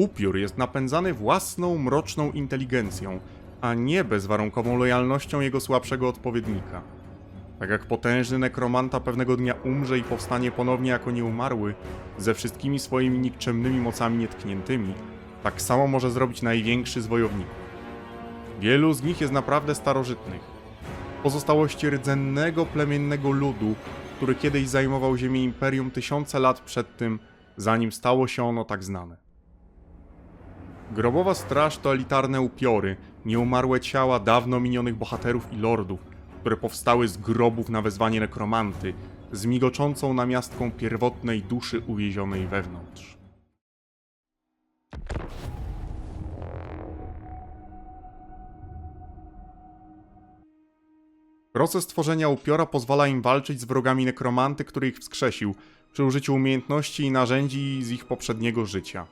Upiór jest napędzany własną mroczną inteligencją, a nie bezwarunkową lojalnością jego słabszego odpowiednika. Tak jak potężny nekromanta pewnego dnia umrze i powstanie ponownie jako nieumarły, ze wszystkimi swoimi nikczemnymi mocami nietkniętymi, tak samo może zrobić największy z wojowników. Wielu z nich jest naprawdę starożytnych. Pozostałości rdzennego plemiennego ludu, który kiedyś zajmował ziemię imperium tysiące lat przed tym, zanim stało się ono tak znane. Grobowa straż to elitarne upiory, nieumarłe ciała dawno minionych bohaterów i lordów, które powstały z grobów na wezwanie nekromanty, z migoczącą namiastką pierwotnej duszy uwięzionej wewnątrz. Proces tworzenia upiora pozwala im walczyć z wrogami nekromanty, który ich wskrzesił, przy użyciu umiejętności i narzędzi z ich poprzedniego życia.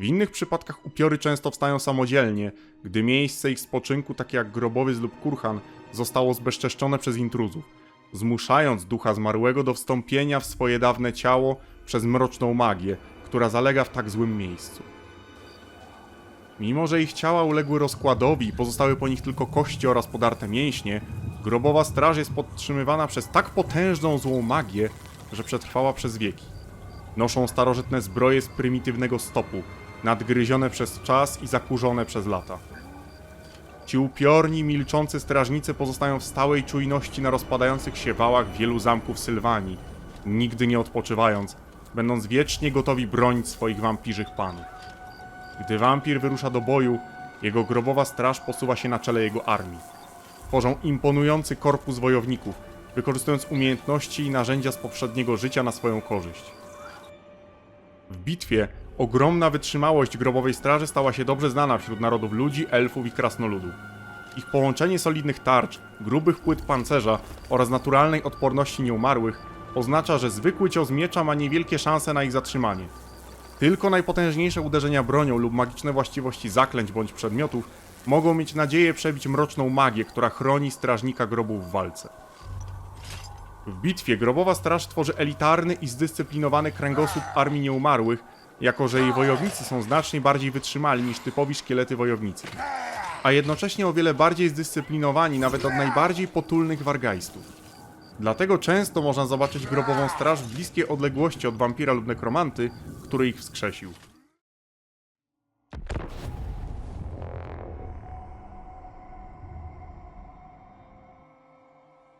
W innych przypadkach upiory często wstają samodzielnie, gdy miejsce ich spoczynku, takie jak grobowiec lub kurhan, zostało zbezczeszczone przez intruzów, zmuszając ducha zmarłego do wstąpienia w swoje dawne ciało przez mroczną magię, która zalega w tak złym miejscu. Mimo, że ich ciała uległy rozkładowi i pozostały po nich tylko kości oraz podarte mięśnie, grobowa straż jest podtrzymywana przez tak potężną złą magię, że przetrwała przez wieki. Noszą starożytne zbroje z prymitywnego stopu, nadgryzione przez czas i zakurzone przez lata. Ci upiorni, milczący strażnicy pozostają w stałej czujności na rozpadających się wałach wielu zamków Sylwanii, nigdy nie odpoczywając, będąc wiecznie gotowi bronić swoich wampirzych panów. Gdy wampir wyrusza do boju, jego grobowa straż posuwa się na czele jego armii. Tworzą imponujący korpus wojowników, wykorzystując umiejętności i narzędzia z poprzedniego życia na swoją korzyść. W bitwie ogromna wytrzymałość grobowej straży stała się dobrze znana wśród narodów ludzi, elfów i krasnoludów. Ich połączenie solidnych tarcz, grubych płyt pancerza oraz naturalnej odporności nieumarłych oznacza, że zwykły cios miecza ma niewielkie szanse na ich zatrzymanie. Tylko najpotężniejsze uderzenia bronią lub magiczne właściwości zaklęć bądź przedmiotów mogą mieć nadzieję przebić mroczną magię, która chroni strażnika grobu w walce. W bitwie grobowa straż tworzy elitarny i zdyscyplinowany kręgosłup armii nieumarłych, jako że jej wojownicy są znacznie bardziej wytrzymali niż typowi szkielety wojownicy, a jednocześnie o wiele bardziej zdyscyplinowani nawet od najbardziej potulnych wargajstów. Dlatego często można zobaczyć grobową straż w bliskiej odległości od wampira lub nekromanty, który ich wskrzesił.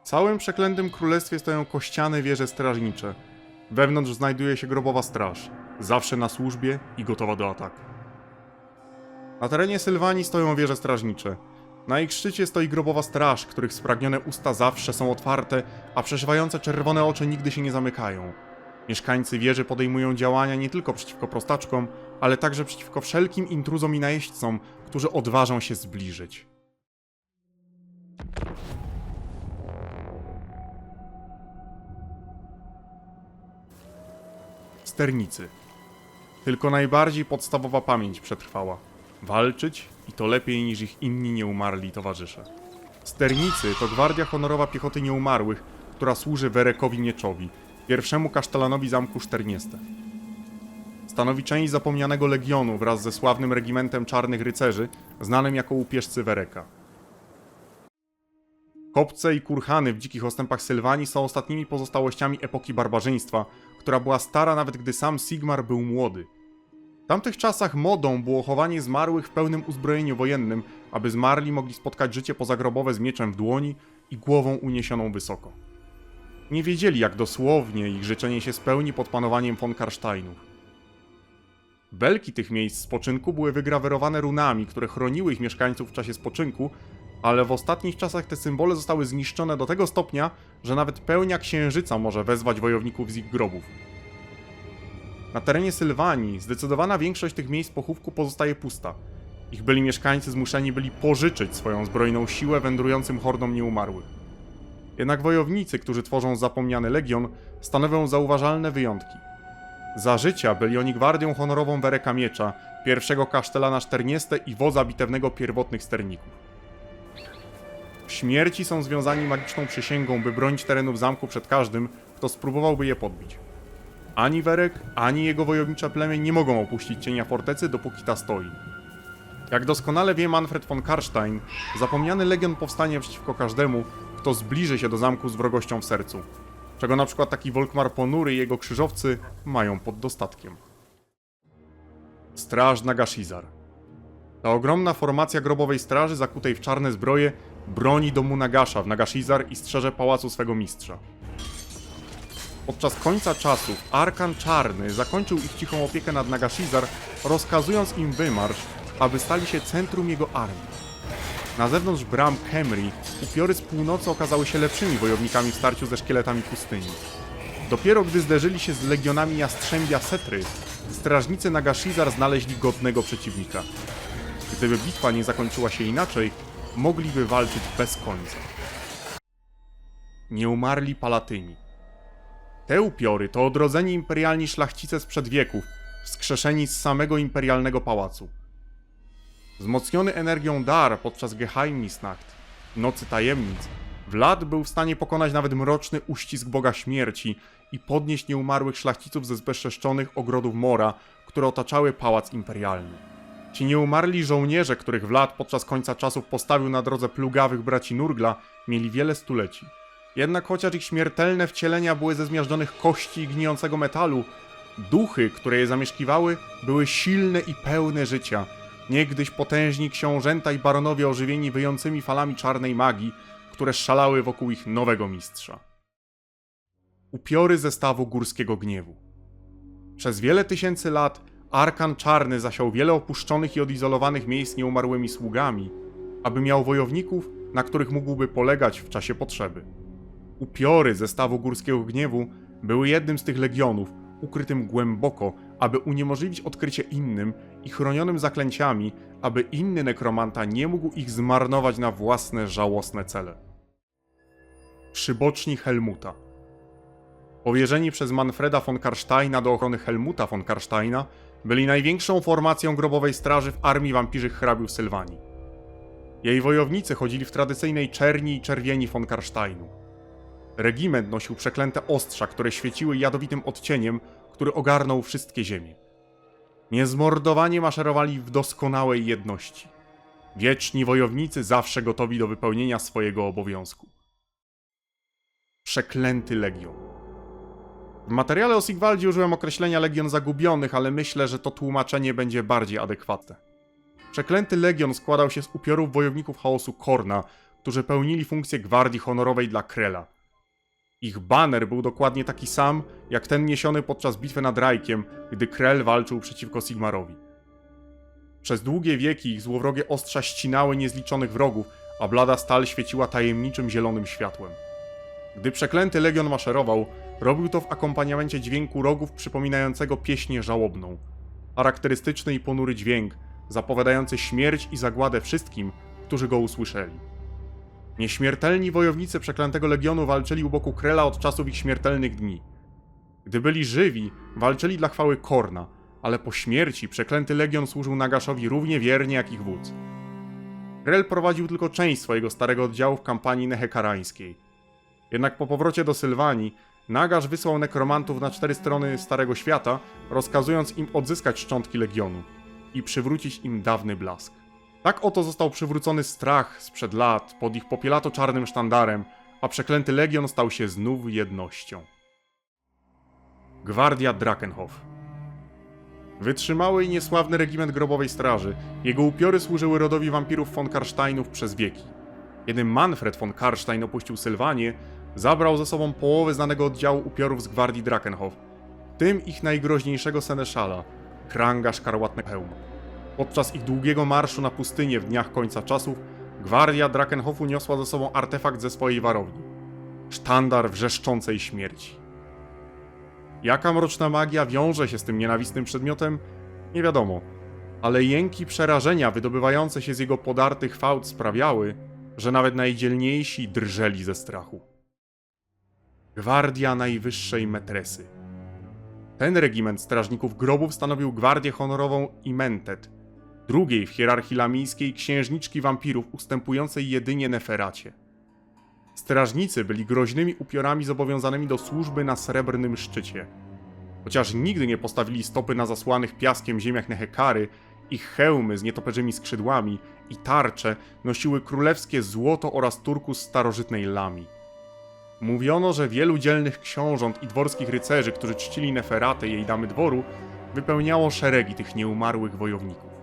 W całym przeklętym królestwie stoją kościane wieże strażnicze. Wewnątrz znajduje się grobowa straż, zawsze na służbie i gotowa do ataku. Na terenie Sylwanii stoją wieże strażnicze. Na ich szczycie stoi grobowa straż, których spragnione usta zawsze są otwarte, a przeszywające czerwone oczy nigdy się nie zamykają. Mieszkańcy wieży podejmują działania nie tylko przeciwko prostaczkom, ale także przeciwko wszelkim intruzom i najeźdźcom, którzy odważą się zbliżyć. Sternicy. Tylko najbardziej podstawowa pamięć przetrwała. Walczyć i to lepiej niż ich inni nieumarli towarzysze. Sternicy to gwardia honorowa piechoty nieumarłych, która służy Werekowi Mieczowi, pierwszemu kasztelanowi zamku Szternieste. Stanowi część zapomnianego legionu wraz ze sławnym regimentem czarnych rycerzy, znanym jako łupieżcy Wereka. Kopce i kurhany w dzikich ostępach Sylwanii są ostatnimi pozostałościami epoki barbarzyństwa, która była stara nawet gdy sam Sigmar był młody. W tamtych czasach modą było chowanie zmarłych w pełnym uzbrojeniu wojennym, aby zmarli mogli spotkać życie pozagrobowe z mieczem w dłoni i głową uniesioną wysoko. Nie wiedzieli, jak dosłownie ich życzenie się spełni pod panowaniem von Karsteinów. Belki tych miejsc spoczynku były wygrawerowane runami, które chroniły ich mieszkańców w czasie spoczynku, ale w ostatnich czasach te symbole zostały zniszczone do tego stopnia, że nawet pełnia księżyca może wezwać wojowników z ich grobów. Na terenie Sylwanii zdecydowana większość tych miejsc pochówku pozostaje pusta. Ich byli mieszkańcy zmuszeni byli pożyczyć swoją zbrojną siłę wędrującym hordom nieumarłych. Jednak wojownicy, którzy tworzą zapomniany legion, stanowią zauważalne wyjątki. Za życia byli oni gwardią honorową Wereka Miecza, pierwszego kasztelana Szternieste i wodza bitewnego pierwotnych sterników. Śmierci są związani magiczną przysięgą, by bronić terenów zamku przed każdym, kto spróbowałby je podbić. Ani Werek, ani jego wojownicze plemię nie mogą opuścić cienia fortecy, dopóki ta stoi. Jak doskonale wie Manfred von Karstein, zapomniany legion powstanie przeciwko każdemu, kto zbliży się do zamku z wrogością w sercu. Czego na przykład taki Volkmar Ponury i jego krzyżowcy mają pod dostatkiem. Straż Nagashizar. Ta ogromna formacja grobowej straży zakutej w czarne zbroje broni domu Nagasza w Nagashizar i strzeże pałacu swego mistrza. Podczas końca czasów Arkan Czarny zakończył ich cichą opiekę nad Nagashizar, rozkazując im wymarsz, aby stali się centrum jego armii. Na zewnątrz bram Kemri upiory z północy okazały się lepszymi wojownikami w starciu ze szkieletami pustyni. Dopiero gdy zderzyli się z legionami Jastrzębia Setry, strażnicy Nagashizar znaleźli godnego przeciwnika. Gdyby bitwa nie zakończyła się inaczej, mogliby walczyć bez końca. Nie umarli Palatyni. Te upiory to odrodzeni imperialni szlachcice sprzed wieków, wskrzeszeni z samego imperialnego pałacu. Wzmocniony energią Dar podczas Geheimnisnacht, Nocy Tajemnic, Vlad był w stanie pokonać nawet mroczny uścisk Boga Śmierci i podnieść nieumarłych szlachciców ze zbezczeszczonych ogrodów Mora, które otaczały Pałac Imperialny. Ci nieumarli żołnierze, których Vlad podczas końca czasów postawił na drodze plugawych braci Nurgla, mieli wiele stuleci. Jednak chociaż ich śmiertelne wcielenia były ze zmiażdżonych kości i gnijącego metalu, duchy, które je zamieszkiwały, były silne i pełne życia. Niegdyś potężni książęta i baronowie ożywieni wyjącymi falami czarnej magii, które szalały wokół ich nowego mistrza. Upiory zestawu górskiego gniewu. Przez wiele tysięcy lat Arkan Czarny zasiał wiele opuszczonych i odizolowanych miejsc nieumarłymi sługami, aby miał wojowników, na których mógłby polegać w czasie potrzeby. Upiory zestawu górskiego gniewu były jednym z tych legionów, ukrytym głęboko, aby uniemożliwić odkrycie innym i chronionym zaklęciami, aby inny nekromanta nie mógł ich zmarnować na własne żałosne cele. Przyboczni Helmuta Powierzeni przez Manfreda von Karsteina do ochrony Helmuta von Karsteina, byli największą formacją grobowej straży w armii wampirzych hrabiów Sylwanii. Jej wojownicy chodzili w tradycyjnej czerni i czerwieni von Karsteinu. Regiment nosił przeklęte ostrza, które świeciły jadowitym odcieniem, który ogarnął wszystkie ziemie. Niezmordowanie maszerowali w doskonałej jedności. Wieczni wojownicy zawsze gotowi do wypełnienia swojego obowiązku. Przeklęty Legion. W materiale o Sigvaldzie użyłem określenia Legion Zagubionych, ale myślę, że to tłumaczenie będzie bardziej adekwatne. Przeklęty Legion składał się z upiorów wojowników chaosu Korna, którzy pełnili funkcję gwardii honorowej dla Krela. Ich baner był dokładnie taki sam, jak ten niesiony podczas bitwy nad Rajkiem, gdy Krell walczył przeciwko Sigmarowi. Przez długie wieki ich złowrogie ostrza ścinały niezliczonych wrogów, a blada stal świeciła tajemniczym zielonym światłem. Gdy przeklęty legion maszerował, robił to w akompaniamencie dźwięku rogów przypominającego pieśnię żałobną. Charakterystyczny i ponury dźwięk, zapowiadający śmierć i zagładę wszystkim, którzy go usłyszeli. Nieśmiertelni wojownicy przeklętego legionu walczyli u boku Krela od czasów ich śmiertelnych dni. Gdy byli żywi, walczyli dla chwały Korna, ale po śmierci przeklęty legion służył Nagaszowi równie wiernie jak ich wódz. Krell prowadził tylko część swojego starego oddziału w kampanii nehekarańskiej. Jednak po powrocie do Sylwanii, Nagasz wysłał nekromantów na cztery strony Starego Świata, rozkazując im odzyskać szczątki legionu i przywrócić im dawny blask. Tak oto został przywrócony strach sprzed lat pod ich popielato-czarnym sztandarem, a przeklęty legion stał się znów jednością. Gwardia Drakenhof Wytrzymały i niesławny regiment grobowej straży, jego upiory służyły rodowi wampirów von Karsteinów przez wieki. Kiedy Manfred von Karstein opuścił Sylwanię, zabrał ze sobą połowę znanego oddziału upiorów z gwardii Drakenhof, tym ich najgroźniejszego seneszala, Kranga Szkarłatny Hełm. Podczas ich długiego marszu na pustynię w dniach końca czasów, gwardia Drakenhofu niosła ze sobą artefakt ze swojej warowni. Sztandar wrzeszczącej śmierci. Jaka mroczna magia wiąże się z tym nienawistnym przedmiotem? Nie wiadomo. Ale jęki przerażenia wydobywające się z jego podartych fałd sprawiały, że nawet najdzielniejsi drżeli ze strachu. Gwardia Najwyższej Metresy. Ten regiment strażników grobów stanowił gwardię honorową Imentet, drugiej w hierarchii lamijskiej księżniczki wampirów ustępującej jedynie Neferacie. Strażnicy byli groźnymi upiorami zobowiązanymi do służby na srebrnym szczycie. Chociaż nigdy nie postawili stopy na zasłanych piaskiem ziemiach Nehekary, ich hełmy z nietoperzymi skrzydłami i tarcze nosiły królewskie złoto oraz turkus starożytnej lami. Mówiono, że wielu dzielnych książąt i dworskich rycerzy, którzy czcili Neferatę, jej damy dworu, wypełniało szeregi tych nieumarłych wojowników.